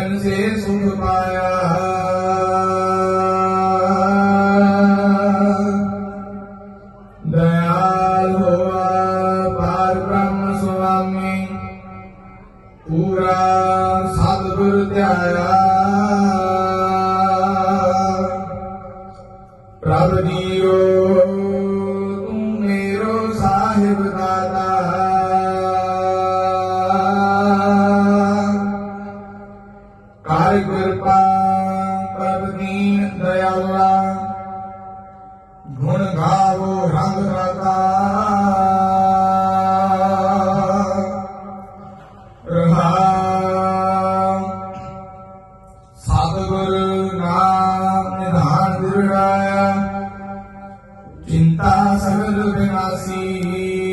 बिन से सुख पाया दयाल हुआ पार ब्रह्म स्वामी पूरा सदगुर त्याया प्रभ नीरो तू मेरो साहिब दादा ਕਰ ਕਿਰਪਾ ਪ੍ਰਭ ਦੀਨ ਦਇਆਲਾ ਗੁਣ ਗਾਵੋ ਰੰਗ ਰਤਾ। ਰਹਾ ਸਤਿਗੁਰ ਨਾਮ ਨਿਧਾਨ ਦਿਵੜਾਇਆ ਚਿੰਤਾ ਸਗਲ ਬਿਨਾਸੀ।